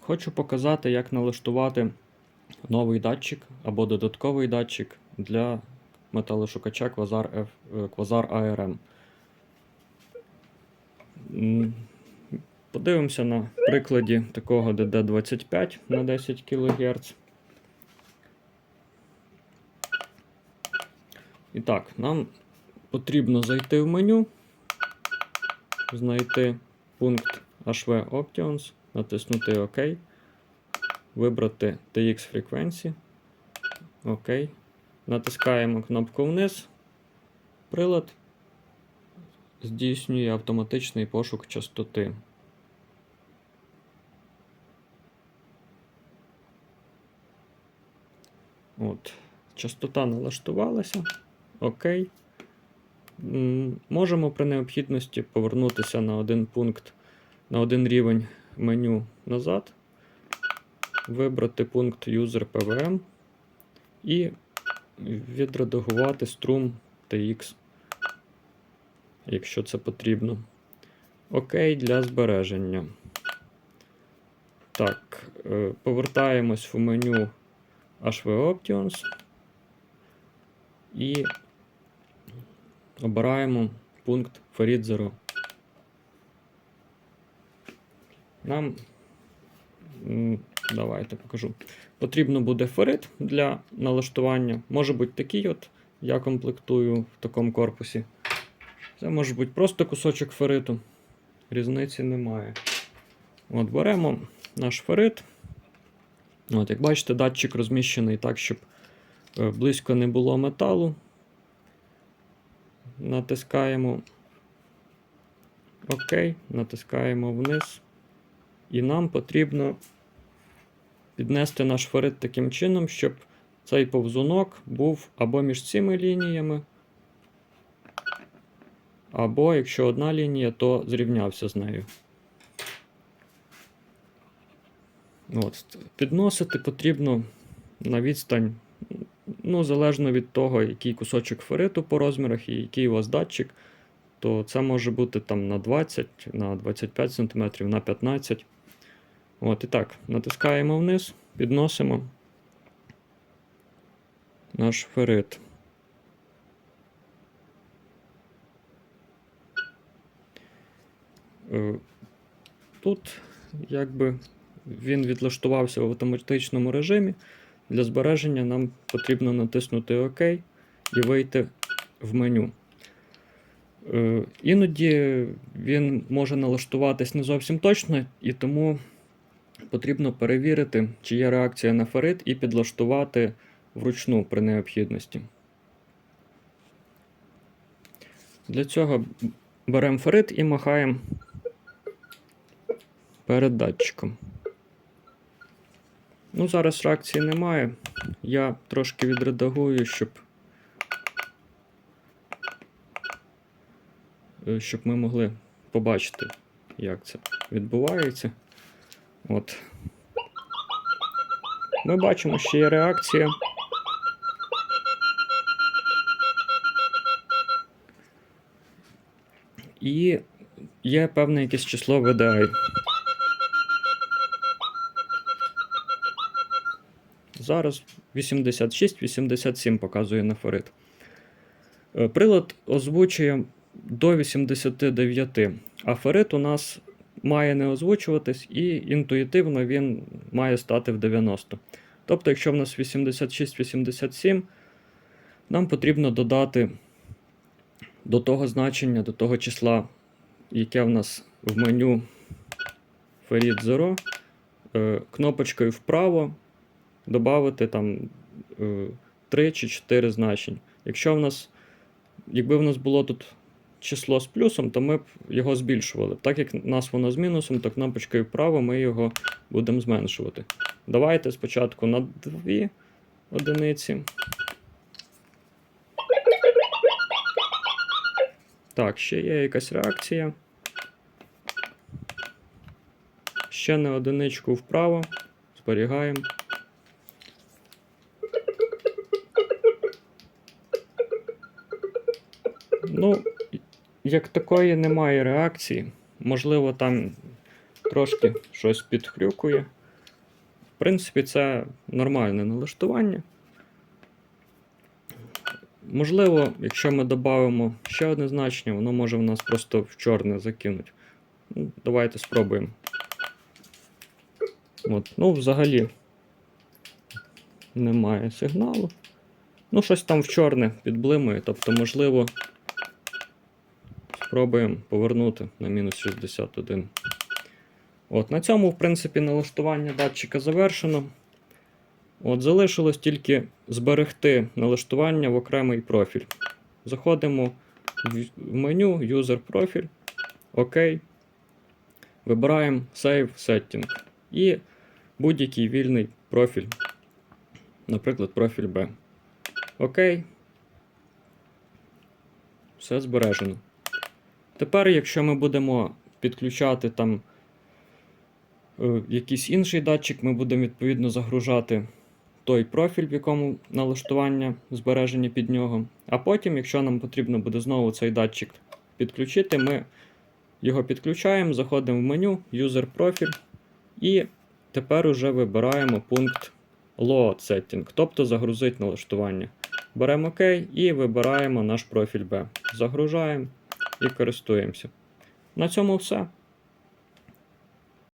Хочу показати, як налаштувати новий датчик або додатковий датчик для металошукача Quasar, F, е, Quasar ARM. Подивимося на прикладі такого DD25 на 10 кГц. І так, нам потрібно зайти в меню, знайти пункт HV Options, натиснути ОК, вибрати TX Frequency. ОК. Натискаємо кнопку вниз. Прилад здійснює автоматичний пошук частоти. От. Частота налаштувалася. Окей. Можемо при необхідності повернутися на один пункт, на один рівень меню назад, вибрати пункт User PVM і відредагувати струм TX, якщо це потрібно. Окей для збереження. Так, е, повертаємось в меню HV Options і обираємо пункт Farid Zero. Нам давайте покажу. Потрібно буде ферит для налаштування. Може бути такий, от я комплектую в такому корпусі. Це може бути просто кусочок фериту. Різниці немає. От беремо наш ферит. От, як бачите, датчик розміщений так, щоб е, близько не було металу. Натискаємо ОК, натискаємо вниз. І нам потрібно піднести наш ферит таким чином, щоб цей повзунок був або між цими лініями, або якщо одна лінія, то зрівнявся з нею. От. Підносити потрібно на відстань, ну, залежно від того, який кусочок фериту по розмірах і який у вас датчик, то це може бути там на 20, на 25 см, на 15 От і так, натискаємо вниз, підносимо наш ферит. Е, Тут якби він відлаштувався в автоматичному режимі. Для збереження нам потрібно натиснути ОК і вийти в меню. Е, Іноді він може налаштуватись не зовсім точно, і тому потрібно перевірити, чи є реакція на ферит, і підлаштувати вручну при необхідності. Для цього беремо ферит і махаємо перед датчиком. Ну, зараз реакції немає. Я трошки відредагую, щоб, е, щоб ми могли побачити, як це відбувається. От. Ми бачимо, що є реакція. І є певне якесь число VDI. Зараз 86-87 показує на ферит. Е, Прилад озвучує до 89, а ферит у нас має не озвучуватись, і інтуїтивно він має стати в 90. Тобто, якщо в нас 86-87, нам потрібно додати до того значення, до того числа, яке в нас в меню Ferit Zero, е, кнопочкою вправо додати там 3 чи 4 значень. Якщо в нас, якби в нас було тут число з плюсом, то ми б його збільшували. Так як нас воно з мінусом, то кнопочкою вправо ми його будемо зменшувати. Давайте спочатку на 2 одиниці. Так, ще є якась реакція. Ще на одиничку вправо. Зберігаємо. Ну, як такої немає реакції. Можливо, там трошки щось підхрюкує. В принципі, це нормальне налаштування. Можливо, якщо ми додамо ще одне значення, воно може в нас просто в чорне закинуть. Ну, давайте спробуємо. От, ну, взагалі немає сигналу. Ну, щось там в чорне підблимує, тобто, можливо, спробуємо повернути на мінус 61. От, на цьому, в принципі, налаштування датчика завершено. От, залишилось тільки зберегти налаштування в окремий профіль. Заходимо в меню User Profile, ОК. Вибираємо Save Setting і будь-який вільний профіль, наприклад, профіль B. Окей. Все збережено. Тепер, якщо ми будемо підключати там е, якийсь інший датчик, ми будемо відповідно загружати той профіль, в якому налаштування збережені під нього. А потім, якщо нам потрібно буде знову цей датчик підключити, ми його підключаємо, заходимо в меню, User Profile і тепер уже вибираємо пункт Load Setting, тобто загрузить налаштування. Беремо ОК і вибираємо наш профіль B. Загружаємо і користуємося. На цьому все.